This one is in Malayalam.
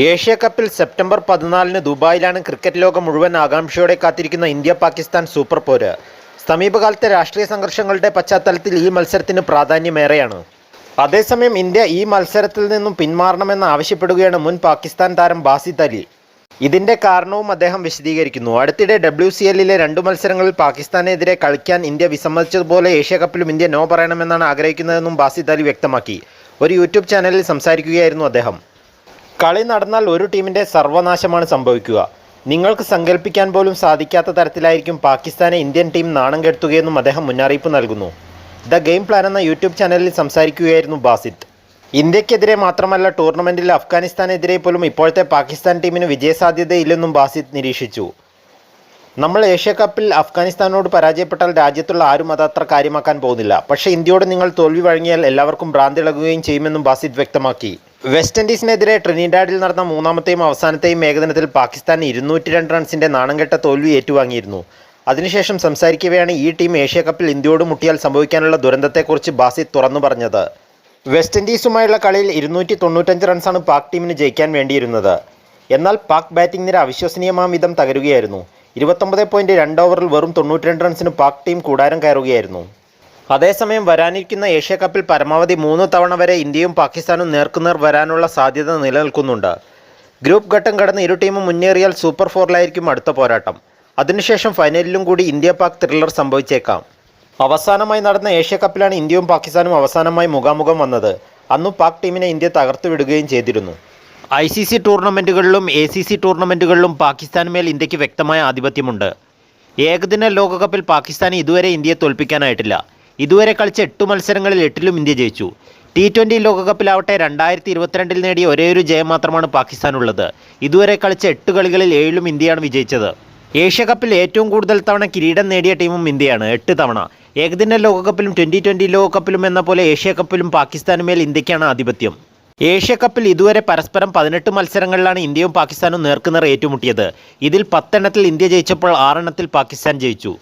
ഏഷ്യ കപ്പിൽ സെപ്റ്റംബർ പതിനാലിന് ദുബായിലാണ് ക്രിക്കറ്റ് ലോകം മുഴുവൻ ആകാംക്ഷയോടെ കാത്തിരിക്കുന്ന ഇന്ത്യ പാകിസ്ഥാൻ സൂപ്പർ പോര്. സമീപകാലത്തെ രാഷ്ട്രീയ സംഘർഷങ്ങളുടെ പശ്ചാത്തലത്തിൽ ഈ മത്സരത്തിന് പ്രാധാന്യമേറെയാണ്. അതേസമയം ഇന്ത്യ ഈ മത്സരത്തിൽ നിന്നും പിന്മാറണമെന്ന് ആവശ്യപ്പെടുകയാണ് മുൻ പാകിസ്ഥാൻ താരം ബാസിത് അലി. ഇതിന്റെ കാരണവും അദ്ദേഹം വിശദീകരിക്കുന്നു. അടുത്തിടെ ഡബ്ല്യു സി എല്ലിലെ രണ്ടു മത്സരങ്ങളിൽ പാകിസ്ഥാനെതിരെ കളിക്കാൻ ഇന്ത്യ വിസമ്മതിച്ചതുപോലെ ഏഷ്യ കപ്പിലും ഇന്ത്യ നോ പറയണമെന്നാണ് ആഗ്രഹിക്കുന്നതെന്നും ബാസിത് അലി വ്യക്തമാക്കി. ഒരു യൂട്യൂബ് ചാനലിൽ സംസാരിക്കുകയായിരുന്നു അദ്ദേഹം. കളി നടന്നാൽ ഒരു ടീമിന്റെ സർവനാശമാണ് സംഭവിക്കുക. നിങ്ങൾക്ക് സങ്കല്പിക്കാൻ പോലും സാധിക്കാത്ത തരത്തിലായിരിക്കും പാകിസ്ഥാനെ ഇന്ത്യൻ ടീം നാണം കെടുത്തുകയെന്നും അദ്ദേഹം മുന്നറിയിപ്പ് നൽകുന്നു. ദ ഗെയിം പ്ലാൻ എന്ന യൂട്യൂബ് ചാനലിൽ സംസാരിക്കുകയായിരുന്നു ബാസിത്ത് ഇന്ത്യക്കെതിരെ മാത്രമല്ല ടൂർണമെന്റിൽ അഫ്ഗാനിസ്ഥാനെതിരെ പോലും ഇപ്പോഴത്തെ പാകിസ്ഥാൻ ടീമിന് വിജയസാധ്യതയില്ലെന്നും ബാസിത് നിരീക്ഷിച്ചു. നമ്മൾ ഏഷ്യ കപ്പിൽ അഫ്ഗാനിസ്ഥാനോട് പരാജയപ്പെട്ടാൽ രാജ്യത്തുള്ള ആരും അതത്ര കാര്യമാക്കാൻ പോകുന്നില്ല. പക്ഷേ ഇന്ത്യയോട് നിങ്ങൾ തോൽവി വഴങ്ങിയാൽ എല്ലാവർക്കും ഭ്രാന്തിളകുകയും ചെയ്യുമെന്നും ബാസിത് വ്യക്തമാക്കി. വെസ്റ്റ് ഇൻഡീസിനെതിരെ ട്രിനിഡാഡിൽ നടന്ന മൂന്നാമത്തെയും അവസാനത്തെയും ഏകദിനത്തിൽ പാകിസ്ഥാൻ ഇരുന്നൂറ്റി രണ്ട് റൺസിന്റെ നാണംകെട്ട തോൽവി ഏറ്റുവാങ്ങിയിരുന്നു. അതിനുശേഷം സംസാരിക്കവെയാണ് ഈ ടീം ഏഷ്യ കപ്പിൽ ഇന്ത്യയോട് മുട്ടിയാൽ സംഭവിക്കാനുള്ള ദുരന്തത്തെക്കുറിച്ച് ബാസി തുറന്നു പറഞ്ഞത്. വെസ്റ്റ് ഇൻഡീസുമായുള്ള കളിയിൽ ഇരുന്നൂറ്റി തൊണ്ണൂറ്റഞ്ച് റൺസാണ് പാക് ടീമിന് ജയിക്കാൻ വേണ്ടിയിരുന്നത്. എന്നാൽ പാക് ബാറ്റിംഗ് നിര അവിശ്വസനീയമാം വിധം തകരുകയായിരുന്നു. ഇരുപത്തൊമ്പത് പോയിന്റ് രണ്ട് ഓവറിൽ വെറും തൊണ്ണൂറ്റിരണ്ട് റൺസിന് പാക് ടീം കൂടാരം കയറുകയായിരുന്നു. അതേസമയം വരാനിരിക്കുന്ന ഏഷ്യ കപ്പിൽ പരമാവധി മൂന്ന് തവണ വരെ ഇന്ത്യയും പാകിസ്ഥാനും നേർക്കുനേർ വരാനുള്ള സാധ്യത നിലനിൽക്കുന്നുണ്ട്. ഗ്രൂപ്പ് ഘട്ടം കടന്ന് ഇരു ടീമും മുന്നേറിയാൽ സൂപ്പർ ഫോറിലായിരിക്കും അടുത്ത പോരാട്ടം. അതിനുശേഷം ഫൈനലിലും കൂടി ഇന്ത്യ പാക് ത്രില്ലർ സംഭവിച്ചേക്കാം. അവസാനമായി നടന്ന ഏഷ്യ കപ്പിലാണ് ഇന്ത്യയും പാകിസ്ഥാനും അവസാനമായി മുഖാമുഖം വന്നത്. അന്നു പാക് ടീമിനെ ഇന്ത്യ തകർത്തു വിടുകയും ചെയ്തിരുന്നു. ഐ സി സി ടൂർണമെന്റുകളിലും എ സി സി ടൂർണമെന്റുകളിലും പാകിസ്ഥാനുമേൽ ഇന്ത്യയ്ക്ക് വ്യക്തമായ ആധിപത്യമുണ്ട്. ഏകദിന ലോകകപ്പിൽ പാകിസ്ഥാൻ ഇതുവരെ ഇന്ത്യയെ തോൽപ്പിക്കാനായിട്ടില്ല. ഇതുവരെ കളിച്ച എട്ട് മത്സരങ്ങളിൽ എട്ടിലും ഇന്ത്യ ജയിച്ചു. ടി ട്വന്റി ലോകകപ്പിലാവട്ടെ രണ്ടായിരത്തി ഇരുപത്തിരണ്ടിൽ നേടിയ ഒരേയൊരു ജയം മാത്രമാണ് പാകിസ്ഥാനുള്ളത്. ഇതുവരെ കളിച്ച എട്ട് കളികളിൽ ഏഴിലും ഇന്ത്യയാണ് വിജയിച്ചത്. ഏഷ്യ കപ്പിൽ ഏറ്റവും കൂടുതൽ തവണ കിരീടം നേടിയ ടീമും ഇന്ത്യയാണ് എട്ട് തവണ. ഏകദിന ലോകകപ്പിലും ട്വന്റി ട്വന്റി ലോകകപ്പിലും എന്ന പോലെ ഏഷ്യ കപ്പിലും പാകിസ്ഥാനുമേൽ ഇന്ത്യക്കാണ് ആധിപത്യം. ഏഷ്യ കപ്പിൽ ഇതുവരെ പരസ്പരം പതിനെട്ട് മത്സരങ്ങളിലാണ് ഇന്ത്യയും പാകിസ്ഥാനും നേർക്കുനേർ ഏറ്റുമുട്ടിയത്. ഇതിൽ പത്തെണ്ണത്തിൽ ഇന്ത്യ ജയിച്ചപ്പോൾ ആറെണ്ണത്തിൽ പാകിസ്ഥാൻ ജയിച്ചു.